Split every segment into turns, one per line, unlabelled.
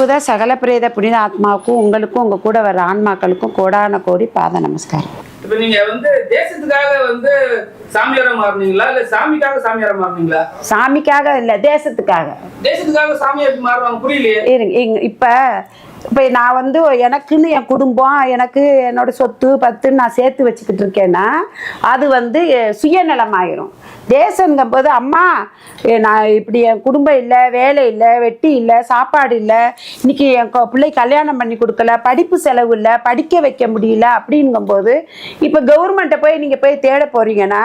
அற்புத சகல பிரேத புனித ஆத்மாவுக்கும் உங்களுக்கும் உங்க கூட வர ஆன்மாக்களுக்கும் கோடான கோடி பாத நமஸ்காரம்.
இப்ப நீங்க வந்து தேசத்துக்காக வந்து சாமியாரா மாறுனீங்களா? இல்ல சாமிக்காக சாமியாரா மாறுனீங்களா?
சாமிக்காக இல்லை தேசத்துக்காக.
தேசத்துக்காக சாமியார் மாறுவாங்க புரியலையே.
இருங்க இங்க இப்போ இப்போ நான் வந்து எனக்குன்னு என் குடும்பம் எனக்கு என்னோட சொத்து பத்துன்னு நான் சேர்த்து வச்சுக்கிட்டு இருக்கேன்னா அது வந்து சுயநலமாயிரும். தேசங்கும் போது அம்மா நான் இப்படி என் குடும்பம் இல்லை வேலை இல்லை வெட்டி இல்லை சாப்பாடு இல்லை இன்னைக்கு என் பிள்ளை கல்யாணம் பண்ணி கொடுக்கல படிப்பு செலவு இல்லை படிக்க வைக்க முடியல அப்படிங்கும்போது இப்போ கவர்மெண்ட்டை போய் நீங்கள் போய் தேட போகிறீங்கன்னா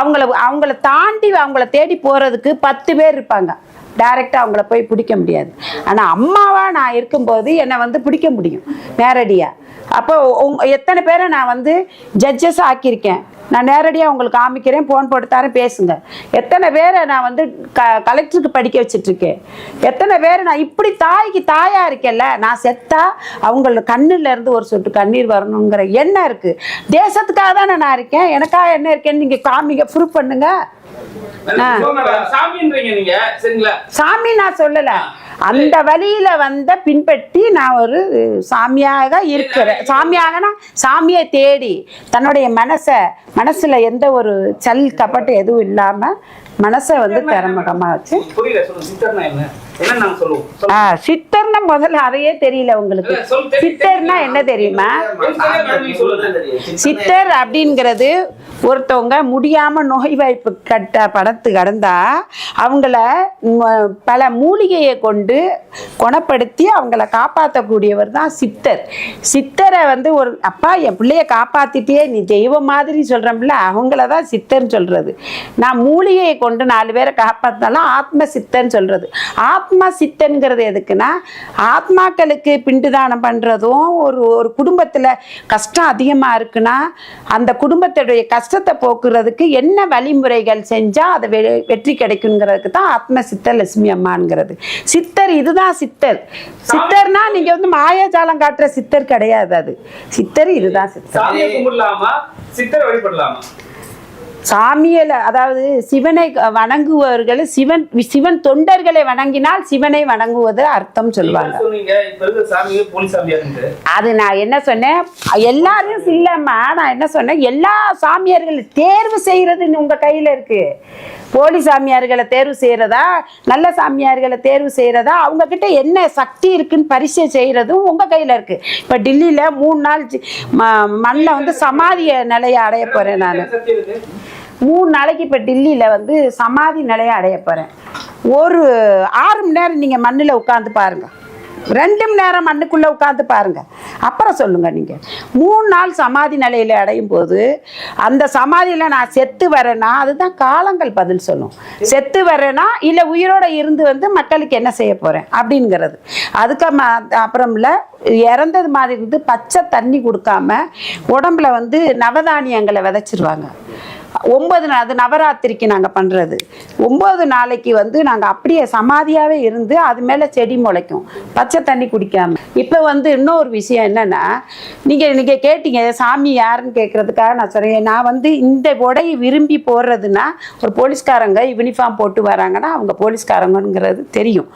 அவங்கள அவங்கள தாண்டி அவங்கள தேடி போகிறதுக்கு பத்து பேர் இருப்பாங்க. டைரெக்டாக அவங்கள போய் பிடிக்க முடியாது. ஆனால் அம்மாவாக நான் இருக்கும்போது என்னை வந்து பிடிக்க முடியும். நேரடியாக அப்போ உங் எத்தனை பேரை நான் வந்து ஜட்ஜஸ் ஆக்கியிருக்கேன். நான் நேரடியாக உங்களுக்கு காமிக்கிறேன் ஃபோன் போட்டு தரேன் பேசுங்க. எத்தனை பேரை நான் வந்து க கலெக்டருக்கு படிக்க வச்சிட்ருக்கேன் எத்தனை பேரை நான் இப்படி தாய்க்கு தாயாக இருக்கேன்ல நான் செத்தா அவங்கள கண்ணுல இருந்து ஒரு சொட்டு கண்ணீர் வரணுங்கிற எண்ணம் இருக்குது தேசத்துக்காக தானே நான் இருக்கேன் எனக்காக என்ன இருக்கேன்னு நீங்கள் காமிங்க ப்ரூவ் பண்ணுங்க. ஆ.
சாமின்றீங்க நீங்க சரிங்களா?
சாமி நான் சொல்லல. அந்த வழியில வந்த பின்பற்றி நான் ஒரு சாமியாக இருக்கிறேன். சாமியாகனா சாமியை தேடி தன்னுடைய மனசை மனசுல எந்த ஒரு சல் கப்பட்டு எதுவும் இல்லாம மனசை வந்து திறமகமா வச்சு.
சித்தர்னா
சித்தர்னா முதல்ல அதையே தெரியல உங்களுக்கு. சித்தர்னா என்ன தெரியுமா. சித்தர் அப்படிங்கிறது ஒருத்தவங்க முடியாம நோய் வாய்ப்பு கட்ட படத்து கடந்தா அவங்கள பல மூலிகையை கொண்டு குணப்படுத்தி அவங்கள காப்பாற்றக்கூடியவர் தான் சித்தர். சித்தரை வந்து ஒரு அப்பா என் பிள்ளைய காப்பாத்திட்டே நீ தெய்வம் மாதிரி சொல்றோம்ல அவங்கள தான் சித்தர்னு சொல்றது. நான் மூலிகையை கொண்டு நாலு பேரை காப்பாற்றினாலும் ஆத்ம சித்தன்னு சொல்றது. ஆத்ம சித்தன்கிறது எதுக்குன்னா ஆத்மாக்களுக்கு பிண்டு தானம் ஒரு ஒரு குடும்பத்தில் கஷ்டம் அதிகமாக இருக்குன்னா அந்த குடும்பத்துடைய கஷ்டத்தை போக்குறதுக்கு என்ன வழிமுறைகள் செஞ்சால் அதை வெ- வெற்றி கிடைக்குங்கிறதுக்கு தான் ஆத்ம சித்தர் லட்சுமி அம்மாங்கிறது சித்தர் இதுதான் சித்தர். சித்தர்னா நீங்கள் வந்து மாயாஜாலம் காட்டுற சித்தர் கிடையாது அது. சித்தர் இதுதான் சித்தர்.
சித்தரை வழிபடலாமா?
சாமியல அதாவது சிவனை வணங்குபவர்கள் சிவன் சிவன் தொண்டர்களை வணங்கினால் சிவனை வணங்குவது அர்த்தம் சொல்லுவாங்க. அது நான் என்ன சொன்னேன்? எல்லாரும் இல்லைம்மா நான் என்ன சொன்னேன்? எல்லா சாமியார்கள் தேர்வு செய்யறது உங்க கையில இருக்கு. போலி சாமியார்களை தேர்வு செய்யறதா? நல்ல சாமியார்களை தேர்வு செய்யறதா? அவங்கக்கிட்ட என்ன சக்தி இருக்குன்னு பரிசை செய்கிறதும் உங்கள் கையில் இருக்குது இப்போ டெல்லியில மூணு நாள் ம- மண்ணில் வந்து சமாதிய நிலையை அடைய போகிறேன் நான். மூணு நாளைக்கு இப்போ டெல்லியில் வந்து சமாதி நிலையை அடைய போகிறேன் ஒரு ஆறு மணி நேரம் நீங்கள் மண்ணில் உட்காந்து பாருங்கள் ரெண்டு மணி நேரம் மண்ணுக்குள்ளே உட்காந்து பாருங்கள் அப்புறம் சொல்லுங்கள் நீங்கள் மூணு நாள் சமாதி நிலையில் அடையும் போது அந்த சமாதியில் நான் செத்து வரேன்னா அதுதான் காலங்கள் பதில் சொல்லும். செத்து வரேனா இல்லை உயிரோட இருந்து வந்து மக்களுக்கு என்ன செய்ய போகிறேன் அப்படிங்கிறது. அதுக்கு ம- அப்புறம்ல இறந்தது மாதிரி இருந்து பச்சை தண்ணி கொடுக்காம உடம்புல வந்து நவதானியங்களை விதைச்சிருவாங்க. ஒம்பது நாள் அது நவராத்திரிக்கு நாங்கள் பண்ணுறது ஒம்பது நாளைக்கு வந்து நாங்கள் அப்படியே சமாதியாகவே இருந்து அது மேலே செடி முளைக்கும். பச்சை தண்ணி குடிக்காம. இப்போ வந்து இன்னொரு விஷயம் என்னென்னா நீங்கள் நீங்கள் கேட்டீங்க சாமி யாருன்னு கேட்குறதுக்காக நான் சொல்கிறேன் நான் வந்து இந்த உடையை விரும்பி போடுறதுன்னா ஒரு போலீஸ்காரங்க யூனிஃபார்ம் போட்டு வராங்கன்னா அவங்க போலீஸ்காரங்கிறது தெரியும்.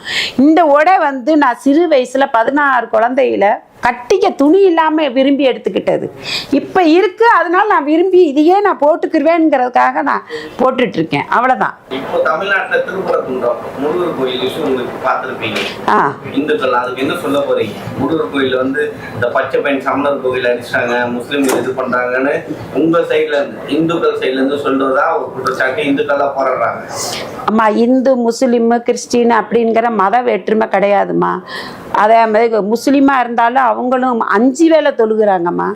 இந்த உடை வந்து நான் சிறு வயசில் பதினாறு குழந்தையில கட்டிக்க துணி இல்லாம விரும்பி எடுத்துக்கிட்டது. இப்ப இருக்கு அதனால நான் விரும்பி இதையே நான் போட்டுக்கிருவேங்கிறதுக்காக நான் போட்டுட்டு இருக்கேன் அவ்வளவுதான்.
இப்போ தமிழ்நாட்டுல திருப்பரங்குன்றம் முருகர் கோயில் உங்களுக்கு பார்த்துருப்பீங்க.
ஆ.
இந்துக்கள் அதுக்கு என்ன சொல்ல போறீங்க? முருகர் கோயில் வந்து இந்த பச்சை பையன் சமணர் கோயில் அடிச்சிட்டாங்க முஸ்லீம்கள் இது பண்றாங்கன்னு உங்க சைடுல இருந்து இந்துக்கள் சைடுல இருந்து சொல்றதா ஒரு குற்றச்சாட்டு இந்துக்கள்லாம் போராடுறாங்க.
அம்மா இந்து முஸ்லீமு கிறிஸ்டின் அப்படிங்கிற மத வேற்றுமை கிடையாதும்மா. அதே மாதிரி முஸ்லீமாக இருந்தாலும் அவங்களும் அஞ்சு வேளை தொழுகிறாங்கம்மா.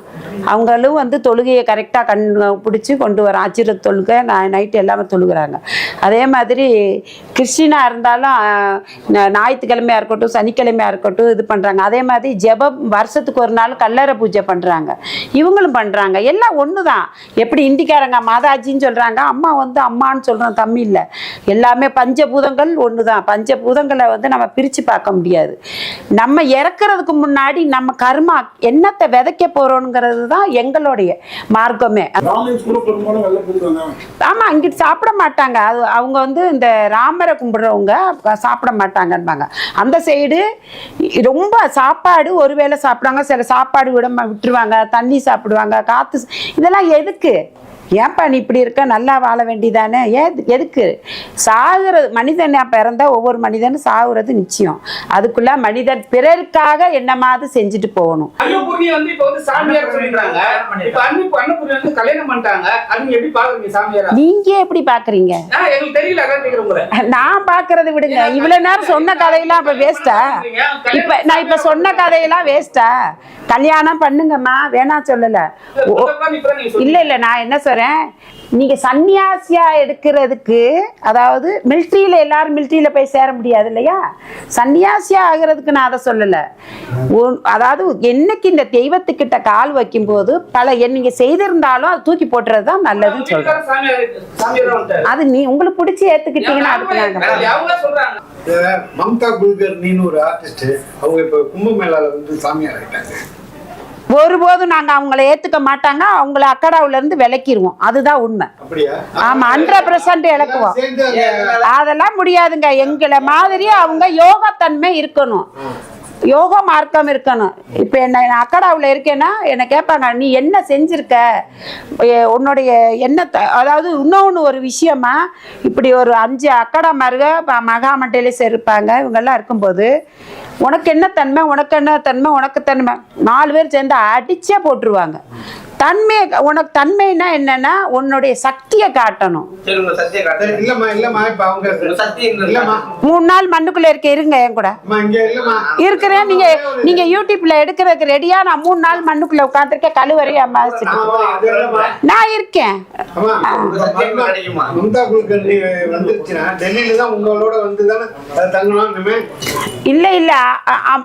அவங்களும் வந்து தொழுகையை கரெக்டாக கண் பிடிச்சி கொண்டு வர அச்சிர தொழுகை நான் நைட்டு எல்லாமே தொழுகிறாங்க. அதே மாதிரி கிறிஸ்டினாக இருந்தாலும் ஞாயிற்றுக்கிழமையாக இருக்கட்டும் சனிக்கிழமையாக இருக்கட்டும் இது பண்ணுறாங்க அதே மாதிரி ஜெபம் வருஷத்துக்கு ஒரு நாள் கல்லறை பூஜை பண்ணுறாங்க இவங்களும் பண்ணுறாங்க எல்லாம் ஒன்று தான் எப்படி இந்திக்காரங்க மாதாஜின்னு சொல்கிறாங்க அம்மா வந்து அம்மான்னு சொல்கிறோம் தமிழில் எல்லாமே பஞ்சபூதங்கள் ஒன்று தான் பஞ்சபூதங்களை வந்து நம்ம பிரித்து பார்க்க முடியாது. நம்ம இறக்குறதுக்கு முன்னாடி நம்ம கர்மா என்னத்தை விதைக்க போகிறோங்கிறது தான் எங்களுடைய மார்க்கமே. ஆமாம் அங்கிட்டு சாப்பிட மாட்டாங்க. அது அவங்க வந்து இந்த ராமரை கும்பிடுறவங்க சாப்பிட மாட்டாங்கன்பாங்க. அந்த சைடு ரொம்ப சாப்பாடு ஒரு வேளை சாப்பிடுவாங்க சில சாப்பாடு விட விட்டுருவாங்க தண்ணி சாப்பிடுவாங்க காற்று இதெல்லாம் எதுக்கு? ஏன்பா நீ இப்படி இருக்க? நல்லா வாழ வேண்டியதானே? ஏது எதுக்கு? சாகுறது மனிதன் பிறந்தா ஒவ்வொரு மனிதனும் சாகுறது நிச்சயம். அதுக்குள்ள மனிதன் பிறருக்காக என்னமாவது செஞ்சுட்டு போகணும்.
நீங்க எப்படி பாக்குறீங்க?
நான் பாக்குறது விடுங்க. இவ்வளவு நேரம் சொன்ன கதையெல்லாம் இப்ப வேஸ்டா இப்ப நான் இப்ப சொன்ன கதையெல்லாம் வேஸ்டா கல்யாணம் பண்ணுங்கம்மா. வேணா சொல்லல. இல்ல இல்ல. நான் என்ன சொல்றேன்? நீங்க சன்னியாசியா எடுக்கிறதுக்கு அதாவது மிலிட்ரியில எல்லாரும் மிலிட்ரியில போய் சேர முடியாது இல்லையா? சன்னியாசியா ஆகிறதுக்கு நான் அதை சொல்லல. அதாவது என்னைக்கு இந்த தெய்வத்துக்கிட்ட கால் வைக்கும்போது பல என் நீங்க செய்திருந்தாலும் அதை தூக்கி போட்டுறது தான் நல்லதுன்னு
வந்துட்டாரு
அது நீ உங்களுக்கு பிடிச்சி ஏத்துக்கிட்டீங்கன்னா அதுக்கு
மம்தா குல்கர்னின்னு ஒரு ஆர்டிஸ்ட் அவங்க இப்ப கும்பமேளால வந்து சாமியார் ஆயிட்டாங்க.
ஒருபோதும் நாங்க அவங்கள ஏத்துக்க மாட்டாங்க. அவங்கள அக்கடாவுல இருந்து விலக்கிடுவோம் அதுதான் உண்மை.
அப்படியா?
ஆமா ஹண்ட்ரட் பர்சன்ட் இழக்குவோம். அதெல்லாம் முடியாதுங்க. எங்களை மாதிரி அவங்க யோகத்தன்மை இருக்கணும். யோக மார்க்கம் இருக்கணும். இப்போ என்ன அக்கடாவில் இருக்கேன்னா என்னை கேட்பாங்க நீ என்ன செஞ்சுருக்க? உன்னுடைய என்ன த- அதாவது இன்னொன்று ஒரு விஷயமா இப்படி ஒரு அஞ்சு அக்கடா மாருக மகாமண்டலேஸ் இருப்பாங்க இவங்கெல்லாம் இருக்கும்போது உனக்கு என்ன தன்மை? உனக்கு என்ன தன்மை? உனக்கு தன்மை? நாலு பேர் சேர்ந்து அடிச்சே போட்டுருவாங்க. தன்மை உனக்கு தன்மைனா என்னன்னா உன்னுடைய சக்தியை காட்டணும். மூணு நாள் மண்ணுக்குள்ள இருக்க இருங்க என் கூட.
அம்மா இங்க இல்லம்மா.
இருக்கிறேன் நீங்க நீங்க யூடியூப்ல எடுக்கிறதுக்கு ரெடியா நான் மூணு நாள் மண்ணுக்குள்ள உட்காந்துருக்கேன் கழுவறையா நான் இருக்கேன். இல்ல இல்ல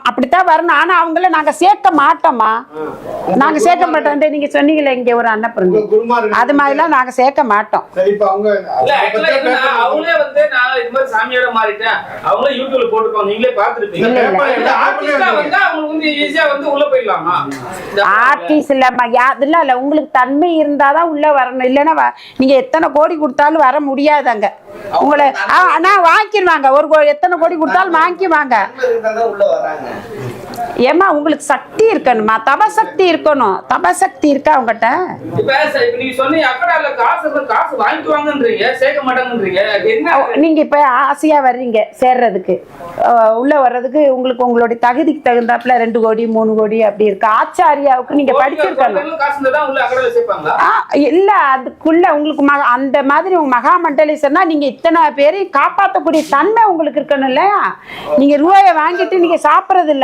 அப்படித்தான் வரணும். ஆனா அவங்கள நாங்க சேர்க்க மாட்டோமா நாங்க சேர்க்க மாட்டோம். நீங்க சொன்னீங்களே இங்க ஒரு
உங்க குருமார்கள்
அது மாதிரிலாம் நாங்க சேர்க்க மாட்டோம்.
அவங்களே வந்து நான் இது மாதிரி மாறிட்டேன். அவங்களே யூடியூப்ல நீங்களே ஆர்டிஸ்டா
இல்லம்மா இல்ல. உங்களுக்கு தன்மை இருந்தாதான் உள்ள வரணும். இல்லைன்னா நீங்க எத்தனை கோடி கொடுத்தாலும் வர முடியாதாங்க உங்களை ஆ, ஆனா வாங்கிடுவாங்க. ஒரு கோ- எத்தனை கோடி கொடுத்தாலும் வாங்கிக்குவாங்க ஏம்மா உங்களுக்கு சக்தி இருக்கணுமா? தபசக்தி இருக்கணும். தபசக்தி இருக்கா
இப்ப நீங்க
இப்ப ஆசையா வர்றீங்க சேர்றதுக்கு. உள்ள வர்றதுக்கு உங்களுக்கு உங்களுடைய தகுதிக்கு தகுந்தாப்புல ரெண்டு கோடி மூணு கோடி அப்படி இருக்கு. ஆச்சாரியாவுக்கு நீங்க படிச்சிருக்கணும். இல்ல அதுக்குள்ள உங்களுக்கு அந்த மாதிரி உங்க மகா மண்டலேசன்னா நீங்க இத்தனை பேரையும் காப்பாற்றக்கூடிய தன்மை உங்களுக்கு இருக்கணும் இல்லையா? நீங்க ரூபாயை வாங்கிட்டு நீங்க சாப்பிட்றது இல்ல.